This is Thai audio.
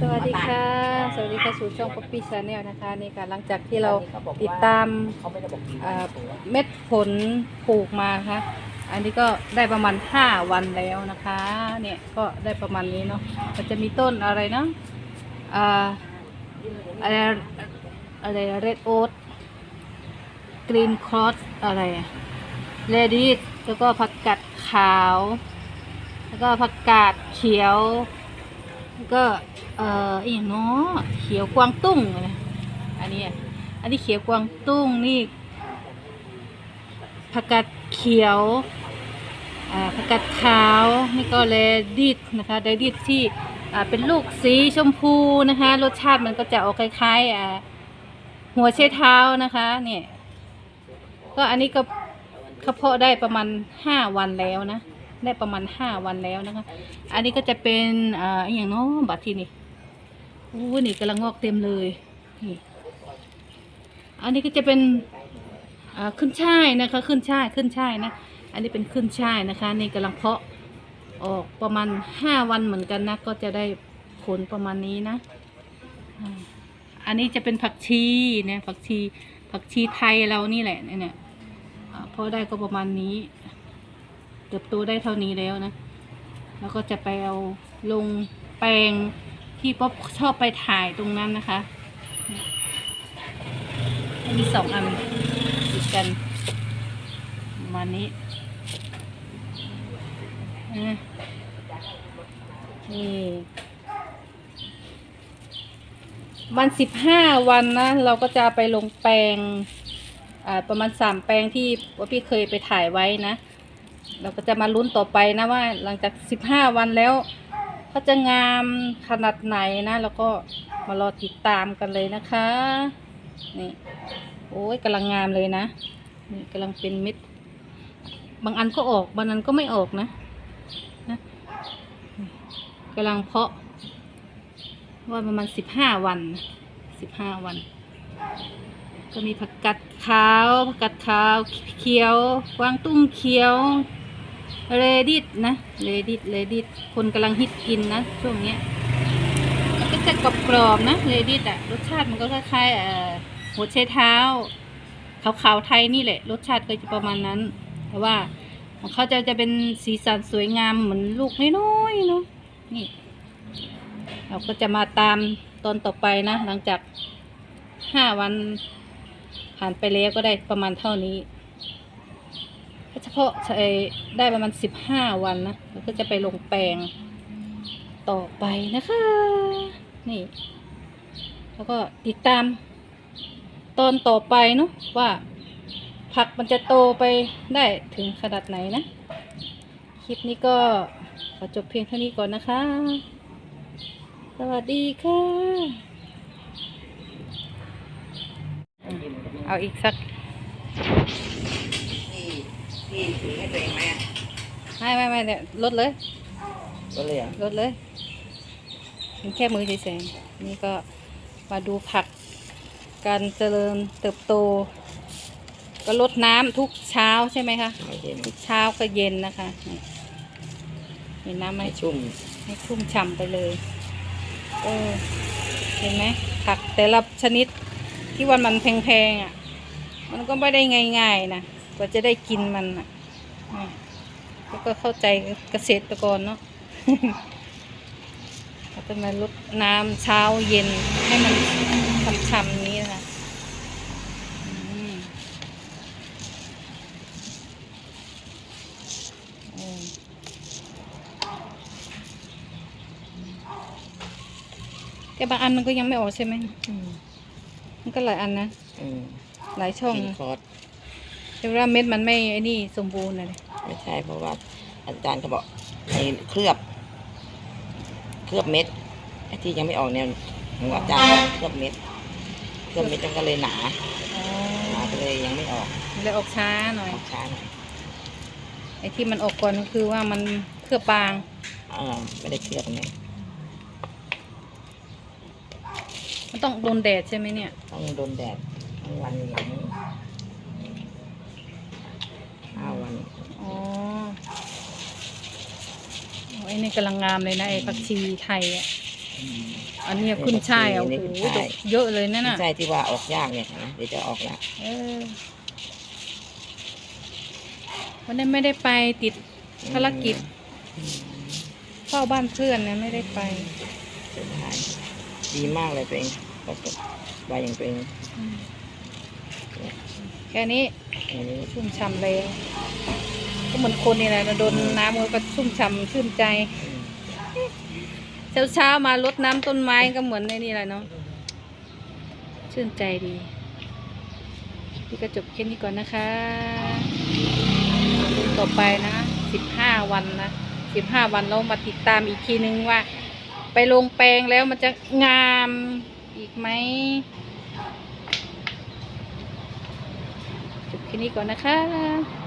สวัสดีค่ะ สวัสดีค่ะสู่ช่อง Poppy Channel นะคะนี่ค่ะหลังจากที่เราติดตามเขาไม่ได้บอกกี่เอ่อตัวเม็ดผลปลูกมานะคะอันนี้ก็ได้ประมาณ 5 วันแล้วนะคะ เนี่ยก็ได้ประมาณนี้เนาะมันจะมีต้นอะไรเนาะอ่าอะไรอะไรเรดโอ๊ตกรีนคอสอะไรเลดี้แล้วก็ผักกาดขาว แล้วก็ผักกาดเขียวแล้ว ก็เอ่ออีกอย่างเนาะเขียวกวางตุ้งอะไรอันนี้อันนี้เขียวกวางตุ้งนี่ผักกาดเขียวผักกาดขาวนี่ก็เลดิสนะคะเลดิสที่เป็นลูกสีชมพูนะคะ รสชาติมันก็จะออกคล้ายๆหัวเชเท้านะคะเนี่ยก็อันนี้ก็เขาเพาะได้ประมาณห้าวันแล้วนะ ได้ประมาณห้าวันแล้วนะคะ อันนี้ก็จะเป็นอ่าอย่างเนาะบัตรที่นี่โอ้นี่กำลังงอกเต็มเลยนี่อันนี้ก็จะเป็นอ่าขึ้นช่ายนะคะ ขึ้นช่ายขึ้นช่ายนะ อันนี้เป็นขึ้นช่ายนะคะ นี่กำลังเพาะออกประมาณห้าวันเหมือนกันนะ ก็จะได้ผลประมาณนี้นะ อันนี้จะเป็นผักชีเนี่ยผักชีผักชีไทยเรานี่แหละเนี่ยเพาะได้ก็ประมาณนี้ เติบโตได้เท่านี้แล้วนะ แล้วก็จะไปเอาลงแปลงที่ป๊อปชอบไปถ่ายตรงนั้นนะคะ มีสองอันติดกันมานี้นี่วันสิบห้าวันนะ เราก็จะไปลงแปลงอ่าประมาณสามแปลงที่ว่าพี่เคยไปถ่ายไว้นะ เราก็จะมาลุ้นต่อไปนะว่า หลังจากสิบห้าวันแล้วเขาจะงามขนาดไหนนะ แล้วก็มารอติดตามกันเลยนะคะ นี่โอ้ยกำลังงามเลยนะนี่กำลังเป็นเม็ด บางอันก็ออก บางอันก็ไม่ออกนะนะกำลังเพาะ ว่าประมาณสิบห้าวันสิบห้าวัน ก็มีผักกัดขาวผักกัดขาวเขียวกวางตุ้งเขียว เรดิตนะเรดิตเรดิตคนกำลังฮิตกินนะ ช่วงนี้มันก็จะกรอบๆนะเรดิตอะรสชาติมันก็คล้ายๆหัวไชเท้าขาวๆไทยนี่แหละ รสชาติก็จะประมาณนั้น แต่ว่าของเขาจะจะเป็นสีสันสวยงามเหมือนลูกน้อยๆเนาะนี่ เราก็จะมาตามตอนต่อไปนะ หลังจากห้าวันผ่านไปแล้วก็ได้ประมาณเท่านี้ เฉพาะใช้ได้ประมาณสิบห้าวันนะแล้วก็จะไปลงแปลงต่อไปนะคะ นี่ แล้วก็ติดตาม ตอนต่อไปเนาะว่า ผักมันจะโตไปได้ถึงขนาดไหนนะ คลิปนี้ก็ขอจบเพียงเท่านี้ก่อนนะคะ สวัสดีค่ะ เอาอีกสัก ที่ถือให้ตัวเองไหมอะไม่ไม่ไม่เนี่ยลดเลยก็เลยอะลดเลยเป็นแค่มือเฉยๆนี่ก็มาดูผัก การเจริญเติบโต ก็ลดน้ำทุกเช้าใช่ไหมคะไม่เย็นทุกเช้าก็เย็นนะคะนี่เห็นน้ำไหมไม่ชุ่มให้ชุ่มฉ่ำไปเลยเออเห็นไหมผักแต่ละชนิดที่วันมันแพงๆอะ มันก็ไม่ได้ง่ายๆนะก ว่าจะได้กินมันอะนี่แล้วก็เข้าใจเกษตรกรเนาะเราต้องมาลดน้ำเช้าเย็นให้มันช่ำๆนี้นะคะอืมอืมแต่บางอันมันก็ยังไม่ออกใช่ไหมอืมมันก็หลายอันนะอืมหลายช่องกินนะคอร์ส แต่ว่าเม็ดมันไม่ไอ้นี่สมบูรณ์นะเลยไม่ใช่เพราะว่า อาจารย์เขาบอกไอ้เคลือบ เคลือบเม็ดไอ้ที่ยังไม่ออกเนี่ยหนูอาจารย์บอกเคลือบเม็ด เคลือบเม็ดมันก็เลยหนาอ๋อหนาก็เลยยังไม่ออกมันเลยออกช้าหน่อยออกช้าหน่อยไอ้ที่มันออกก่อนก็คือว่ามันเคลือบบางอ่าไม่ได้เคลือบเนี่ยมันต้องโดนแดดใช่ไหมเนี่ย ต้องโดนแดดทั้งวันอย่างนี้ห้าวัน อ๋อโอ้ยนี่กำลังงามเลยนะไอ้ผักชีไทยอะอืมออันเนี้ยขึ้นช่ายอะนี่โอ้โหขึ้นช่ายดกเยอะเลยนั่นน่ะใช่ที่ว่าออกยากเนี่ยนะเดี๋ยวจะออกละเออวันนี้ไม่ได้ไปติดภารกิจเฝ้าบ้านเพื่อนนะไม่ได้ไปเสียดายดีมากเลยตัวเองประกบใบอย่างตัวเองอืม แค่นี้อันนี้ชุ่มฉ่ำเลยก็เหมือนคนนี่แหละโดนน้ำมันก็ชุ่มฉ่ำชื่นใจอืมเช้าเช้าๆมารดน้ำต้นไม้ก็เหมือนในนี่แหละเนาะชื่นใจดีพี่ก็จบแค่นี้ก่อนนะคะดูต่อไปนะสิบห้าวันนะสิบห้าวันเรามาติดตามอีกทีนึงว่า ไปลงแปลงแล้วมันจะงามอีกไหม จบแค่นี้ก่อนนะคะ